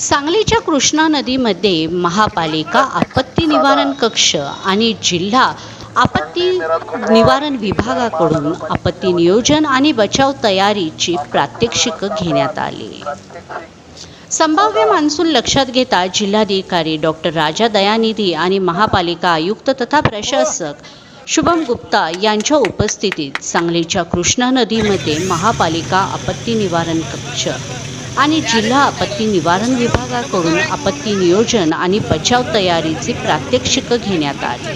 सांगलीच्या कृष्णा नदीमध्ये महापालिका आपत्ती निवारण कक्ष आणि जिल्हा आपत्ती निवारण विभागाकडून आपत्ती नियोजन आणि बचाव तयारीची प्रात्यक्षिक घेण्यात आली. संभाव्य मान्सून लक्षात घेता जिल्हाधिकारी डॉक्टर राजा दयानिधी आणि महापालिका आयुक्त तथा प्रशासक शुभम गुप्ता यांच्या उपस्थितीत सांगलीच्या कृष्णा नदीमध्ये महापालिका आपत्ती निवारण कक्ष आणि जिल्हा आपत्ती निवारण विभागाकडून आपत्ती नियोजन आणि बचाव तयारीची प्रात्यक्षिक घेण्यात आली.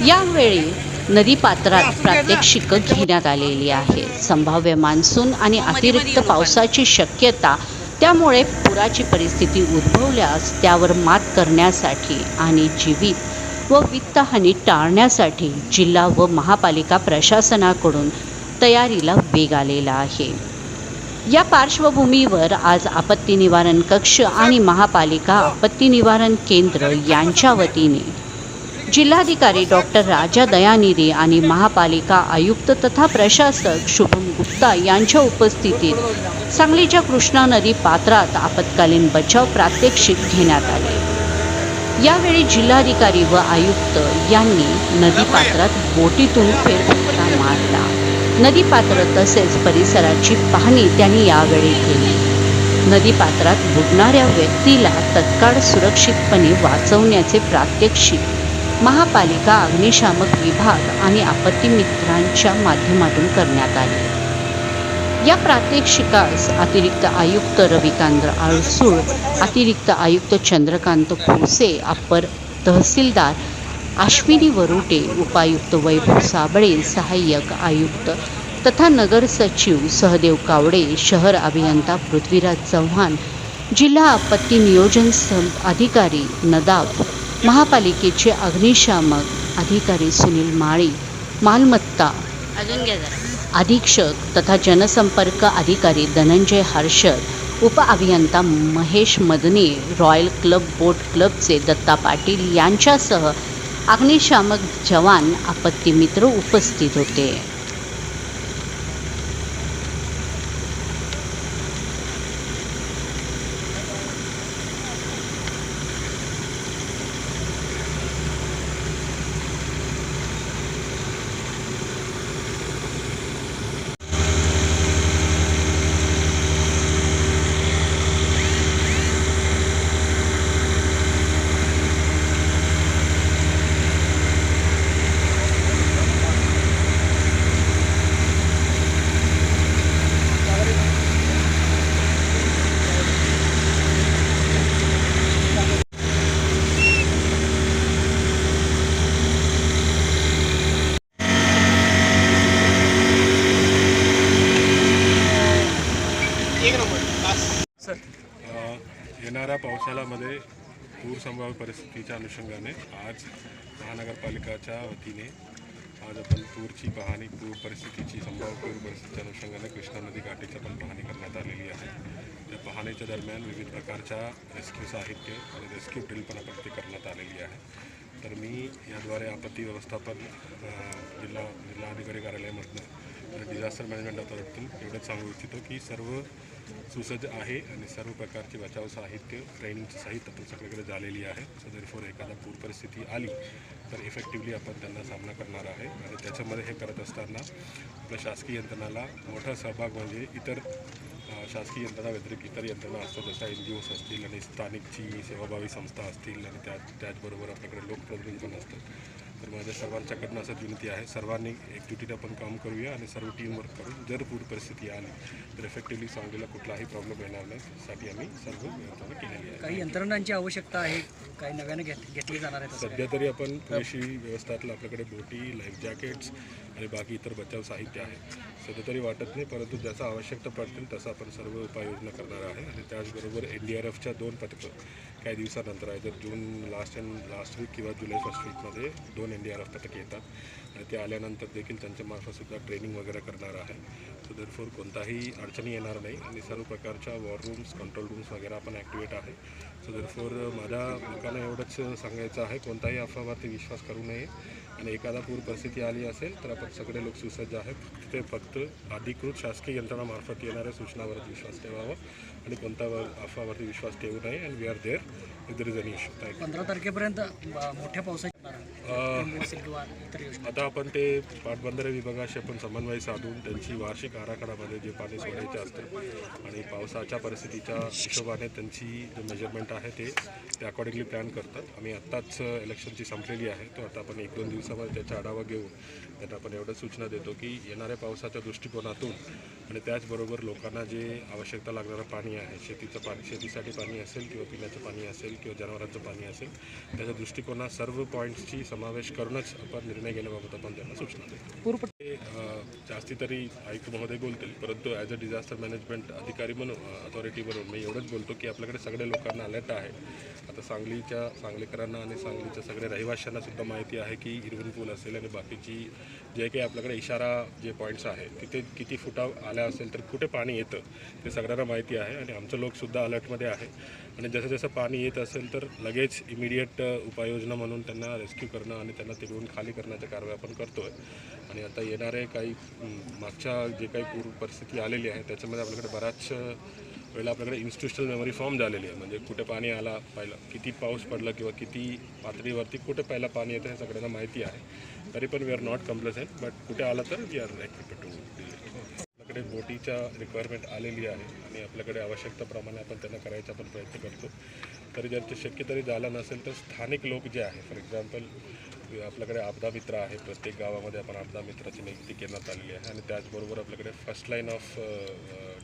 यावेळी नदीपात्रात प्रात्यक्षिक घेण्यात आलेली आहे. संभाव्य मान्सून आणि अतिरिक्त पावसाची शक्यता त्यामुळे पुराची परिस्थिती उद्भवल्यास त्यावर मात करण्यासाठी आणि जीवित व वित्तहानी टाळण्यासाठी जिल्हा व महापालिका प्रशासनाकडून तयारीला वेग आलेला आहे. या पार्श्वभूमीवर आज आपत्ती निवारण कक्ष आणि महापालिका आपत्ती निवारण केंद्र यांच्या वतीने. जिल्हाधिकारी डॉक्टर राजा दयानिधी आणि महापालिका आयुक्त तथा प्रशासक शुभम गुप्ता यांच्या उपस्थितीत सांगलीच्या कृष्णा नदी पात्रात आपत्कालीन बचाव प्रात्यक्षिक घेण्यात आले. यावेळी जिल्हाधिकारी व आयुक्त यांनी नदीपात्रात बोटीतून फेरफटका मारला. नदीपात्र तसेच परिसराची पाहणी त्यांनी यावेळी केली. नदीपात्रात बुडणाऱ्या व्यक्तीला तत्काळ सुरक्षितपणे वाचवण्याचे प्रात्यक्षिक महापालिका अग्निशामक विभाग आणि आपत्ती मित्रांच्या माध्यमातून करण्यात आले. या प्रात्यक्षिकास अतिरिक्त आयुक्त रविकांत आळसूळ अतिरिक्त आयुक्त चंद्रकांत कोसे अप्पर तहसीलदार अश्विनी वरुटे उपायुक्त वैभव साबळे सहाय्यक आयुक्त तथा नगर सचिव सहदेव कावडे शहर अभियंता पृथ्वीराज चव्हाण जिल्हा आपत्ती नियोजन अधिकारी नदाब महापालिकेचे अग्निशामक अधिकारी सुनील माळी मालमत्ता अजून घ्या अधीक्षक तथा जनसंपर्क अधिकारी धनंजय हर्षद उप अभियंता Mahesh Madane royal club boat क्लबचे दत्ता पाटील यांच्यासह अग्निशामक जवान आपत्ती मित्र उपस्थित होते. अ, येणाऱ्या पावसाळ्यामध्ये पूर संभाव्य परिस्थितीच्या अनुषंगाने आज महानगरपालिकाच्या वतीने आज आपण पूरची पाहणी पूर परिस्थितीची संभाव्य पूर परिस्थितीच्या अनुषंगाने कृष्णा नदी काठीची पण पाहणी करण्यात आलेली आहे. त्या पाहणीच्या दरम्यान विविध प्रकारच्या रेस्क्यू साहित्य आणि रेस्क्यू ड्रिल पण आपण ते करण्यात आलेली आहे. तर मी याद्वारे आपत्ती व्यवस्थापन जिल्हा जिल्हाधिकारी कार्यालयामधनं आणि डिझास्टर मॅनेजमेंट अथॉरिटीतून एवढंच सांगू इच्छितो की सर्व सुसज्ज आहे आणि सर्व प्रकारचे बचाव साहित्य ट्रेनिंगचं साहित्य आपण सगळीकडे झालेली आहे. सो देरफोर एखादा पूर परिस्थिती आली तर इफेक्टिवली आपण त्यांना सामना करणार आहे. आणि त्याच्यामध्ये हे करत असताना आपल्या शासकीय यंत्रणाला मोठा सहभाग म्हणजे इतर शासकीय यंत्रणा व्यतिरिक्त इतर यंत्रणा असतात. जशा एन जी ओस असतील आणि स्थानिकची सेवाभावी संस्था असतील आणि त्या त्याचबरोबर आपल्याकडे लोकप्रतिनिधी पण असतात. तर माझ्या सर्वांच्याकडनं असंच विनंती आहे. सर्वांनी एकजुटीने आपण काम करूया आणि सर्व टीम वर्क करून जर पूर परिस्थिती आली तर इफेक्टिव्हली सांगलीला कुठलाही प्रॉब्लेम येणार नाही. त्यासाठी आम्ही सर्व यंत्रणा केलेली आहे. काही यंत्रणांची आवश्यकता आहे? काही नव्याने घेत घेतली जाणार असं सध्या तरी आपण पुरेशी व्यवस्थातलं आपल्याकडे बोटी लाईफ जॅकेट्स आणि बाकी इतर बचाव साहित्य आहे. सध्या तरी वाटत नाही परंतु ज्याचा आवश्यकता पडतील तसं आपण सर्व उपाययोजना करणार आहे. आणि त्याचबरोबर एन डी आर एफच्या दोन पथकं काही दिवसानंतर आहे. तर June last and last week किंवा जुलै फर्स्ट वीकमध्ये दोन एन डी आर एफ पथक येतात. आणि ते आल्यानंतर देखील त्यांच्यामार्फतसुद्धा ट्रेनिंग वगैरे करणार आहे. सो दरफोर कोणताही अडचणी येणार नाही. आणि सर्व प्रकारच्या वॉर रूम्स कंट्रोल रूम्स वगैरे आपण ॲक्टिवेट आहे. सो दरफोर माझ्या लोकांना एवढंच सांगायचं आहे. कोणताही अफवावरती विश्वास करू नये. आणि एखादा पूर परिस्थिती आली असेल तर आपण सगळे लोक सुसज्ज आहेत. ते फक्त अधिकृत शासकीय यंत्रणामार्फत येणाऱ्या सूचनावरच विश्वास ठेवावा. आणि कोणता अफवावरती विश्वास ठेवू नये and we are there if there is any issue thank you पंधरा तारखेपर्यंत मोठ्या पावसाची येणार आहे. लिंबू असेल किंवा इतर योजना. आता आपण ते पाटबंधारे विभागाशी आपण समन्वय साधून त्यांची वार्षिक आराखडामध्ये जे पाणी सोडायचे असतं आणि पावसाच्या परिस्थितीच्या हिशोबाने त्यांची जे मेजरमेंट आहे ते ते अकॉर्डिंगली प्लॅन करतात. आम्ही आत्ताच इलेक्शनची संपलेली आहे. तर आता आपण एक दोन दिवसामध्ये त्याचा आढावा घेऊन त्यांना आपण एवढं सूचना देतो की येणाऱ्या पावसाच्या दृष्टिकोनातून आणि त्याचबरोबर लोकांना जे आवश्यकता लागणारं पाणी आहे शेतीचं पाणी शेतीसाठी पाणी असेल किंवा पिण्याचं पाणी असेल किंवा जनावरांचं पाणी असेल त्याच्या दृष्टिकोनात सर्व पॉईंट्सची समावेश करूनच आपण निर्णय घेण्याबाबत आपण त्यांना सूचना देतो. जास्ती तरी आयुक्त महोदय बोलतील. परंतु ॲज अ डिझास्टर मॅनेजमेंट अधिकारी म्हणून अथॉरिटी म्हणून मी एवढंच बोलतो की आपल्याकडे सगळ्या लोकांना अलर्ट आहे. आता सांगलीच्या सांगलीकरांना आणि सांगलीच्या सगळ्या रहिवाशांना सुद्धा माहिती आहे की इरविन पूल असेल आणि बाकीची जे काही आपल्याकडे इशारा जे पॉईंट्स आहेत तिथे किती फुटा आल्या असेल तर कुठे पाणी येतं ते सगळ्यांना माहिती आहे. आणि आमचं लोकसुद्धा अलर्टमध्ये आहे. आणि जसं जसं पाणी येत असेल तर लगेच इमिडिएट उपाययोजना म्हणून त्यांना रेस्क्यू करणं आणि त्यांना तिकडून खाली करण्याच्या कारवाई आपण करतो आहे आणि आता येणारे काही मागच्या जे काही पूर परिस्थिती आलेली आहे त्याच्यामध्ये आपल्याकडे बऱ्याच वेळेला आपल्याकडे इन्स्टिट्युशनल मेमरी फॉर्म झालेली आहे. म्हणजे कुठे पाणी आला पहिला किती पाऊस पडला किंवा किती पातळीवरती कुठे पहिला पाणी येतं हे सगळ्यांना माहिती आहे. तरी पण we are not complacent but कुठे आलं तर वी आर लाईक टू आपल्याकडे बोटीच्या रिक्वायरमेंट आलेली आहे आणि आपल्याकडे आवश्यकताप्रमाणे आपण त्यांना करायचा पण प्रयत्न करतो. तरी जर ते शक्य तरी झालं नसेल तर स्थानिक लोक जे आहे फॉर एक्झाम्पल आपल्याकडे आपदा मित्र आहे प्रत्येक गावामध्ये आपण आपदा मित्राची नियुक्ती करण्यात आलेली आहे आणि त्याचबरोबर आपल्याकडे फर्स्ट लाईन ऑफ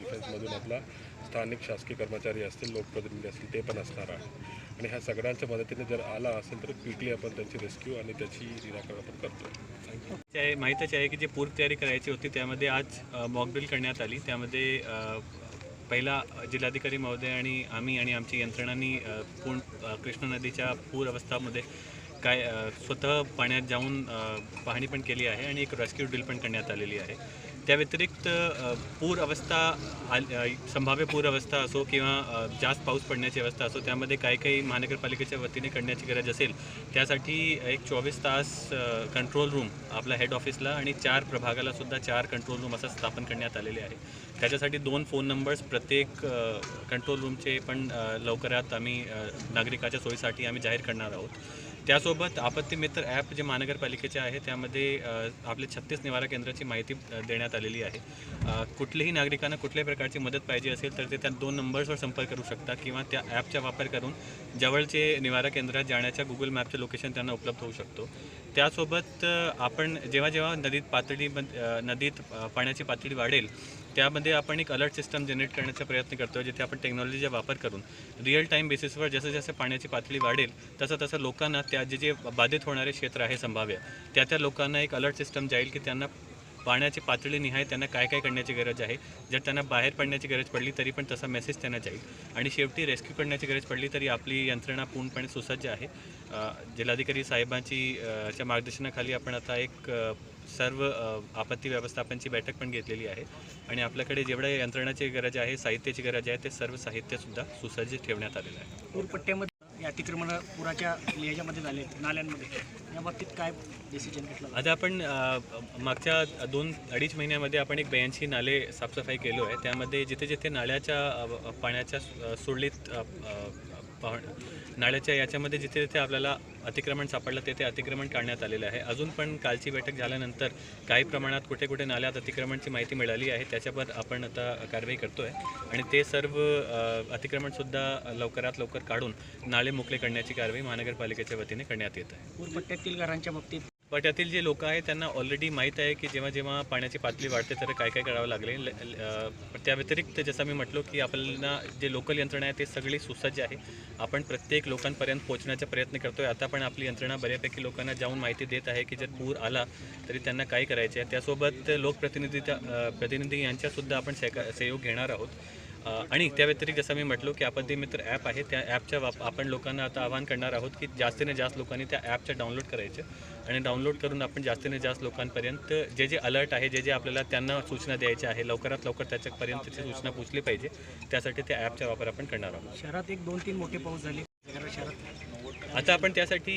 डिफेन्समधून आपला स्थानिक शासकीय कर्मचारी असतील लोकप्रतिनिधी असतील ते पण असणार आहे. आणि ह्या सगळ्यांच्या मदतीने जर आला असेल तर क्विकली आपण त्यांची रेस्क्यू आणि त्याची निराकरण आपण करतो. थँक्यू आहे- माहीतच आहे की जे पूर तयारी करायची होती त्यामध्ये आज मॉकड्रिल करण्यात आली. त्यामध्ये पहिला जिल्हाधिकारी महोदय आणि आम्ही आणि आमची यंत्रणांनी पूर्ण कृष्णा नदीच्या पूर अवस्थामध्ये काय स्वतः पाण्यात जाऊन पाहणी पण केली आहे आणि एक रेस्क्यू ड्रिल पण करण्यात आलेली आहे. त्या व्यतिरिक्त पूर अवस्था संभाव्य पूर अवस्था असो किंवा जास्त पाऊस पडण्याची अवस्था असो त्यामध्ये काही काही महानगरपालिकेच्या वतीने करण्याची गरज असेल त्यासाठी एक चोवीस तास कंट्रोल रूम आपल्या हेड ऑफिसला आणि चार प्रभागाला सुद्धा चार कंट्रोल रूम असं स्थापन करण्यात आलेले आहे. त्याच्यासाठी दोन फोन नंबर्स प्रत्येक कंट्रोल रूमचे पण लवकरात आम्ही नागरिकाच्या सोयीसाठी आम्ही जाहीर करणार आहोत. त्यासोबत आपत्ती मित्र ॲप जे महानगरपालिकेचे आहे त्यामध्ये आपले छत्तीस निवारा केंद्राची माहिती देण्यात आलेली आहे. अ, कुठल्याही नागरिकांना कुठल्याही प्रकारची मदत पाहिजे असेल तर ते त्या दोन नंबर्सवर संपर्क करू शकता किंवा त्या ॲपचा वापर करून जवळचे निवारा केंद्रात जाण्याच्या गुगल मॅपचं लोकेशन त्यांना उपलब्ध होऊ शकतो. त्यासोबत आपण जेव्हा जेव्हा नदीत पातळी नदीत पाण्याची पातळी वाढेल त्यामध्ये आपण एक अलर्ट सिस्टम जनरेट करण्याचा प्रयत्न करतो जिथे आपण टेक्नॉलॉजीचा वापर करून रिअल टाईम बेसिसवर जसं जसं पाण्याची पातळी वाढेल तसं तसं लोकांना त्या जे जे बाधित होणारे क्षेत्र आहे संभाव्य त्या त्या लोकांना एक अलर्ट सिस्टम जाईल की त्यांना पाण्याची पातळी निहाय त्यांना काय काय करण्याची गरज आहे. जर त्यांना बाहेर पडण्याची गरज पडली तरी पण तसा मेसेज त्यांना जाईल. आणि शेवटी रेस्क्यू करण्याची गरज पडली तरी आपली यंत्रणा पूर्णपणे सुसज्ज आहे. जिल्हाधिकारी साहेबांची च्या मार्गदर्शनाखाली आपण आता एक सर्व आपत्ती व्यवस्थापनची बैठक पण घेतलेली आहे. आणि आपल्याकडे जेवढ्या यंत्रणाची गरज आहे साहित्याची गरज आहे ते सर्व साहित्यसुद्धा सुसज्ज ठेवण्यात आलेलं आहे. हे अतिक्रमणं अतिक्रमण पुराच्या ह्याच्यामध्ये झाले नाल्यांमध्ये. या बाबतीत काय डिसिजन घेतलं? आता आपण मागच्या दोन अडीच महिन्यामध्ये आपण एक ब्याऐंशी नाले साफसफाई केलो आहे. त्यामध्ये जिथे जिथे नाल्याच्या पाण्याच्या अ, सुरळीत पाहण नाळ्याच्या याच्यामध्ये जिथे जिथे आपल्याला अतिक्रमण सापडलं तेथे अतिक्रमण काढण्यात आलेलं आहे. अजून पण कालची बैठक झाल्यानंतर काही प्रमाणात कुठे कुठे नाल्यात अतिक्रमणची माहिती मिळाली आहे त्याच्यावर आपण आता कारवाई करतो आहे आणि ते सर्व अतिक्रमणसुद्धा लवकरात लवकर काढून नाळे मोकळे करण्याची कारवाई महानगरपालिकेच्या वतीने करण्यात येत आहे. पूरपट्ट्यातील घरांच्या बाबतीत पण जे लोक आहेत त्यांना ऑलरेडी माहीत आहे की जेव्हा जेव्हा पाण्याची पातळी वाढते तर काय काय करावं लागेल. ल- पण त्या व्यतिरिक्त जसं मी म्हटलो की आपल्याला जे लोकल यंत्रणा आहे ते सगळी सुसज्ज आहे. आपण प्रत्येक लोकांपर्यंत पोहोचण्याचा प्रयत्न करतोय. आता पण आपली यंत्रणा बऱ्यापैकी लोकांना जाऊन माहिती देत आहे की जर पूर आला तरी त्यांना काय करायचे आहे त्यासोबत लोकप्रतिनिधीच्या प्रतिनिधी यांच्यासुद्धा आपण सहका सहयोग घेणार आहोत. आणि त्या व्यतिरिक्त जसं मी म्हटलो की आपत्ती मित्र ॲप आहे त्या ॲपच्या वाप आपण लोकांना आता आवाहन करणार आहोत की जास्तीने जास्त लोकांनी त्या ॲपच्या डाउनलोड करायचे. आणि डाउनलोड करून आपण जास्तीने जास्त लोकांपर्यंत जे जे अलर्ट आहे जे जे आपल्याला त्यांना सूचना द्यायच्या आहे लवकरात लवकर त्याच्यापर्यंतची सूचना पोचली पाहिजे त्यासाठी त्या ॲपचा वापर आपण करणार आहोत. शहरात एक दोन तीन मोठे पाऊस झाले. शहरात आता आपण त्यासाठी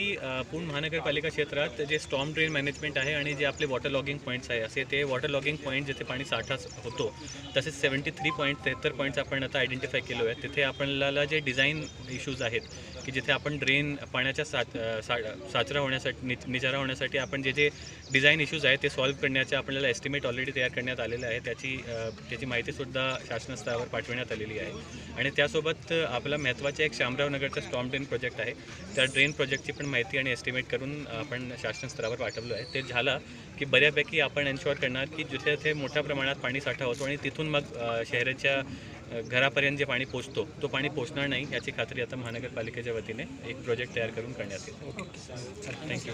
पूर्ण महानगरपालिका क्षेत्रात जे स्टॉम ड्रेन मॅनेजमेंट आहे आणि जे आपले वॉटर लॉगिंग पॉईंट्स आहे असे ते वॉटर लॉगिंग पॉईंट जिथे पाणी साठा होतो तसेच सेवन्टी थ्री पॉईंट त्र्याहत्तर पॉईंट्स आपण आता आयडेंटिफाय केलो आहे तिथे आपल्याला जे डिझाईन इश्यूज आहेत की जिथे आपण ड्रेन पाण्याच्या साच सा साचरा होण्यासाठी नि निचारा होण्यासाठी आपण जे जे डिझाईन इश्यूज आहेत ते सॉल्व्ह करण्याचे आपल्याला एस्टिमेट ऑलरेडी तयार करण्यात आलेलं आहे. त्याची त्याची माहितीसुद्धा शासनस्तरावर पाठविण्यात आलेली आहे. आणि त्यासोबत आपला महत्त्वाचा एक शामराव नगरचा स्टॉम ड्रेन प्रोजेक्ट आहे. त्या ड्रेन प्रोजेक्टची पण माहिती आणि एस्टिमेट करून आपण शासन स्तरावर पाठवलं आहे. ते झालं की बऱ्यापैकी आपण एन्शुअर करणार की जिथे जिथे मोठ्या प्रमाणात पाणी साठा होतो आणि तिथून मग शहराच्या घरापर्यंत जे पाणी पोचतो तो पाणी पोचणार नाही याची खात्री आता महानगरपालिकेच्या वतीने एक प्रोजेक्ट तयार करून करण्यात येईल. थँक्यू